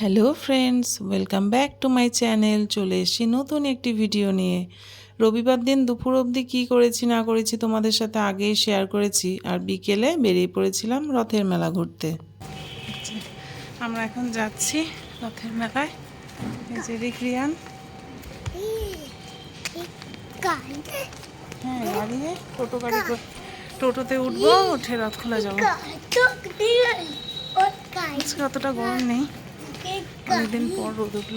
Hello friends welcome back to my channel চলে এসেছি নতুন একটি ভিডিও নিয়ে। রবিবার দিন দুপুর অবধি কী করেছি, না করেছি তোমাদের সাথে আগেই শেয়ার করেছি। আর বিকেলে বেরিয়ে পড়েছিলাম রথের মেলা ঘুরতে। আমরা এখন যাচ্ছি রথের মেলায়। রিক্রিয়ান হ্যাঁ টোটো টোটোতে উঠবো, উঠে রথ খোলা যাব। আজকে অতটা গরম নেই। অনেকদিন পর রোদ উঠল।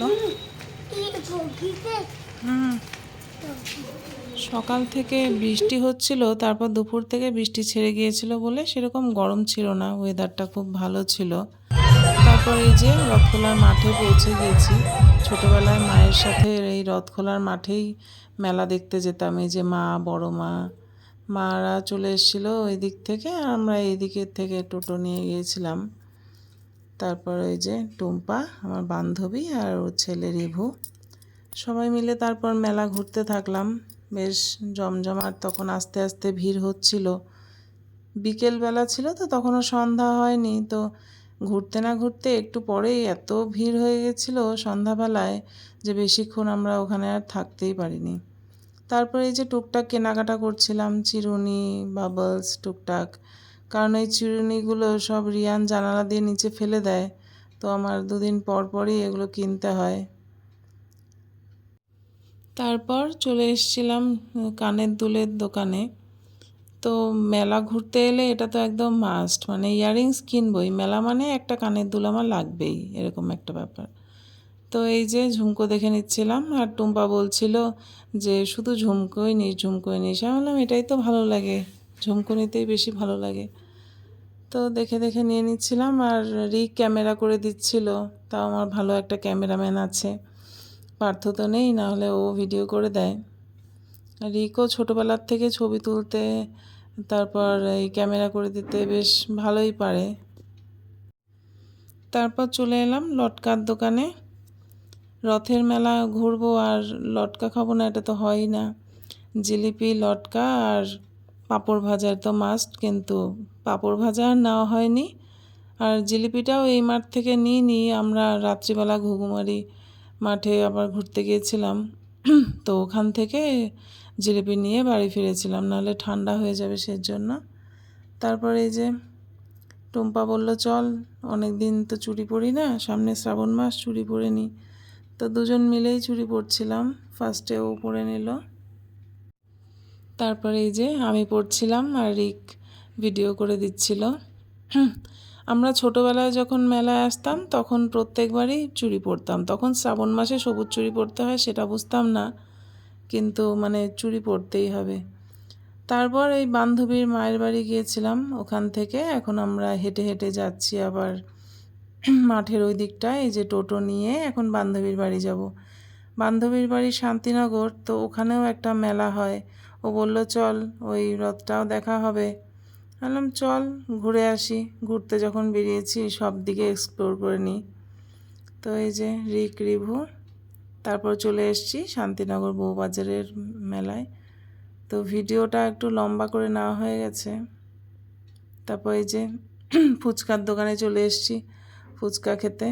সকাল থেকে বৃষ্টি হচ্ছিল, তারপর দুপুর থেকে বৃষ্টি ছেড়ে গিয়েছিল বলে সেরকম গরম ছিল না ওয়েদারটা খুব ভালো ছিল। তারপর এই যে রথখোলার মাঠে পৌঁছে গিয়েছি। ছোটোবেলায় মায়ের সাথে এই রথখোলার মাঠেই মেলা দেখতে যেতাম, এই যে মা, বড় মা। মারা চলে এসেছিল ওই দিক থেকে, আমরা এই দিকের থেকে টোটো নিয়ে গিয়েছিলাম। তারপর ওই যে টুম্পা, আমার বান্ধবী আর ওর ছেলে রিভু। সবাই মিলে তারপর মেলা ঘুরতে থাকলাম। বেশ জমজমাট তখন আস্তে আস্তে ভিড় হচ্ছিল। বিকেলবেলা ছিল তো তখনও সন্ধ্যা হয়নি, তো ঘুরতে না ঘুরতে একটু পরেই এত ভিড় হয়ে গেছিল সন্ধ্যাবেলায় যে বেশিক্ষণ আমরা ওখানে আর থাকতেই পারিনি। তারপরে এই যে টুকটাক কেনাকাটা করছিলাম, চিরুনি, বাবলস, টুকটাক। কারণ এই চিরুনিগুলো সব রিয়ান জানালা দিয়ে নিচে ফেলে দেয়। তো আমার দুদিন পর পরই এগুলো কিনতে হয়। তারপর চলে এসেছিলাম কানের দুলের দোকানে। তো মেলা ঘুরতে এলে এটা তো একদম মাস্ট মানে ইয়াররিংস কিনবই। মেলা মানে একটা কানের দুল আমার লাগবেই, এরকম একটা ব্যাপার। তো এই যে ঝুমকো দেখে নিচ্ছিলাম, আর টুম্পা বলছিল যে শুধু ঝুমকোই নিস ঝুমকোই নিস। আমি বললাম, এটাই তো ভালো লাগে। ঝুমকো নিতেই বেশি ভালো লাগে। তো দেখে দেখে নিয়ে নিচ্ছিলাম আর রিক ক্যামেরা করে দিচ্ছিল। তাও আমার ভালো একটা ক্যামেরাম্যান আছে। পার্থ তো নেই না হলে ও ভিডিও করে দেয়। রিকও ছোটোবেলার থেকে ছবি তুলতে, তারপর এই ক্যামেরা করে দিতে বেশ ভালোই পারে। তারপর চলে এলাম লটকার দোকানে। রথের মেলা ঘুরবো আর লটকা খাব না, এটা তো হয়ই না। জিলিপি, লটকা আর পাঁপড় ভাজার তো মাস্ট কিন্তু পাঁপড় ভাজা আর নেওয়া হয়নি। আর জিলিপিটাও এই মাঠ থেকে নিই নি আমরা রাত্রিবেলা ঘুঘুমারি মাঠে আবার ঘুরতে গিয়েছিলাম। তো ওখান থেকে জিলিপি নিয়ে বাড়ি ফিরেছিলাম। নাহলে ঠান্ডা হয়ে যাবে সেজন্য। তারপরে এই যে টুম্পা বলল, চল অনেক দিন তো চুড়ি পরি না। সামনে শ্রাবণ মাস চুড়ি পরে নিই তো দুজন মিলেই চুড়ি পরছিলাম ফার্স্টে ও পরে নিল। তারপরে এই যে আমি পড়ছিলাম আর রিক ভিডিও করে দিচ্ছিল। আমরা ছোটোবেলায় যখন মেলায় আসতাম, তখন প্রত্যেকবারই চুড়ি পরতাম। তখন শ্রাবণ মাসে সবুজ চুড়ি পরতে হয় সেটা বুঝতাম না, কিন্তু মানে চুড়ি পরতেই হবে। তারপর এই বান্ধবীর মায়ের বাড়ি গিয়েছিলাম ওখান থেকে। এখন আমরা হেঁটে হেঁটে যাচ্ছি আবার মাঠের ওই দিকটায়, এই যে টোটো নিয়ে এখন বান্ধবীর বাড়ি যাব। বান্ধবীর বাড়ি শান্তিনগর, তো ওখানেও একটা মেলা হয়। ও বলল, চল, ওই রথটাও দেখা হবে। বললাম, চল, ঘুরে আসি। ঘুরতে যখন বেরিয়েছি, সব দিকে এক্সপ্লোর করে নিই। তো এই যে রিক, রিভু, তারপর চলে এসেছি শান্তিনগর বউবাজারের মেলায়। তো ভিডিওটা একটু লম্বা করে নেওয়া হয়ে গেছে। তারপর এই যে ফুচকার দোকানে চলে এসেছি ফুচকা খেতে।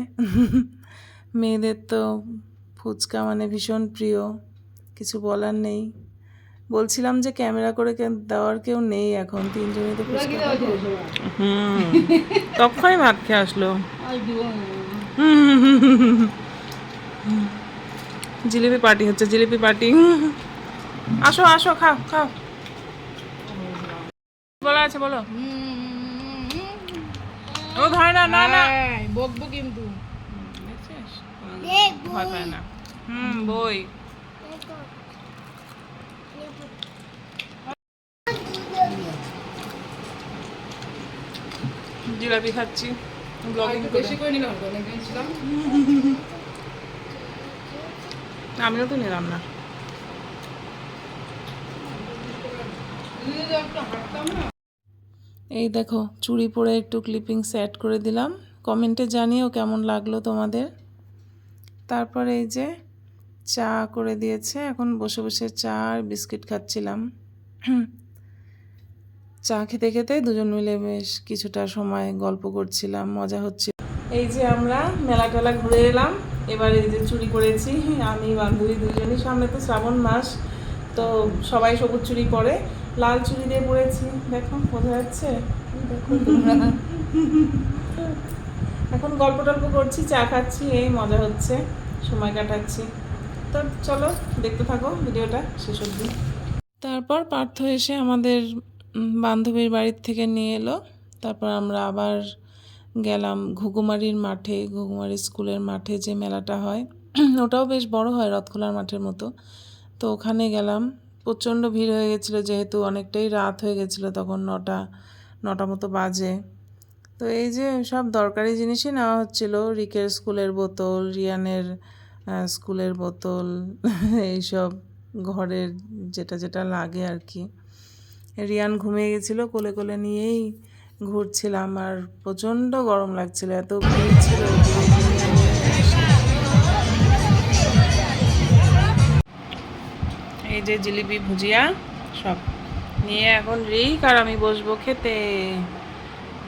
মেয়েদের তো ফুচকা মানে ভীষণ প্রিয়, কিছু বলার নেই। বলছিলাম যে ক্যামেরা করে কে- দেওয়ার কেউ নেই এখন তিনজনই তো হুম তখনই ভাত খেয়ে আসলো। জিলিপি পার্টি হচ্ছে জিলিপি পার্টি। আসো আসো খাও খাও। বলা আছে বলো। ও ধরে না না। না বকবো কিন্তু। ভয় পায় না। হুম বই। জিলাপি খাচ্ছি ব্লগিং বেশি করে নিলাম তো অনেকদিন ছিলাম আমিও তো নিলাম না। এই দেখো চুড়ি পরে একটু ক্লিপিং সেট করে দিলাম। কমেন্টে জানিও কেমন লাগল তোমাদের। তারপর এই যে চা করে দিয়েছে এখন বসে বসে চা আর বিস্কিট খাচ্ছিলাম। চা খেতে খেতে দুজন মিলে বেশ কিছুটা সময় গল্প করছিলাম, মজা হচ্ছিল। এই যে আমরা মেলা টেলা ঘুরে এলাম, এবার এই যে চুরি করেছি, আমি, বান্ধবী দুজনই, সামনে তো শ্রাবণ মাস, তো সবাই সবুজ চুরি পরে, লাল চুরি দিয়ে পরেছি দেখো, বোঝা যাচ্ছে? এখন গল্প টল্প করছি, চা খাচ্ছি, এই মজা হচ্ছে, সময় কাটাচ্ছি। তো চলো, দেখতে থাকো, ভিডিওটা শেষ অবধি। তারপর পার্থ এসে আমাদের বান্ধবীর বাড়ির থেকে নিয়ে এলো। তারপর আমরা আবার গেলাম ঘুঘুমারির মাঠে, ঘুঘুমারি স্কুলের মাঠে যে মেলাটা হয়। ওটাও বেশ বড় হয়, রথখোলার মাঠের মতো। তো ওখানে গেলাম। প্রচণ্ড ভিড় হয়ে গেছিল, যেহেতু অনেকটাই রাত হয়ে গেছিল, তখন নটা নটা মতো বাজে। তো এই যে সব দরকারি জিনিসই নেওয়া হচ্ছিল। রিকের স্কুলের বোতল, রিয়ানের স্কুলের বোতল, এইসব ঘরের যেটা যেটা লাগে আর কি। রিয়ান ঘুমিয়ে গেছিল, কোলে কোলে নিয়েই ঘুরছিলাম আর প্রচণ্ড গরম লাগছিল, এত ভিড় ছিল। এই যে জিলিপি ভুজিয়া সব নিয়ে এখন রিক আর আমি বসবো খেতে।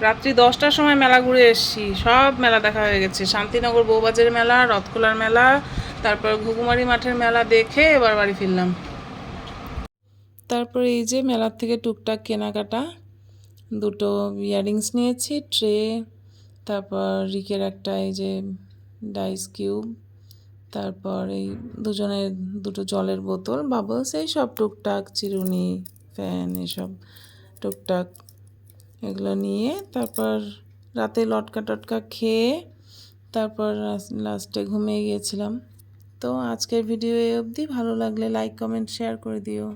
রাত্রি দশটার সময় মেলা ঘুরে এসেছি, সব মেলা দেখা হয়ে গেছে। শান্তিনগর বউবাজারের মেলা, রথখোলার মেলা, তারপর ঘুঘুমারি মাঠের মেলা দেখে এবার বাড়ি ফিরলাম। তারপর এই যে মেলার থেকে টুকটাক কেনাকাটা, দুটো ইয়াররিংস নিয়েছি, ট্রে, তারপর রিকের একটা এই যে ডাইস কিউব, তারপর এই দুজনের দুটো জলের বোতল, বাবলস, এই সব টুকটাক, চিরুনি, ফ্যান, এসব টুকটাক এগুলো নিয়ে তারপর রাতে লটকা টটকা খেয়ে তারপর লাস্টে ঘুমিয়ে গিয়েছিলাম। তো আজকের ভিডিও এই অবধি, ভালো লাগলে লাইক কমেন্ট শেয়ার করে দিও।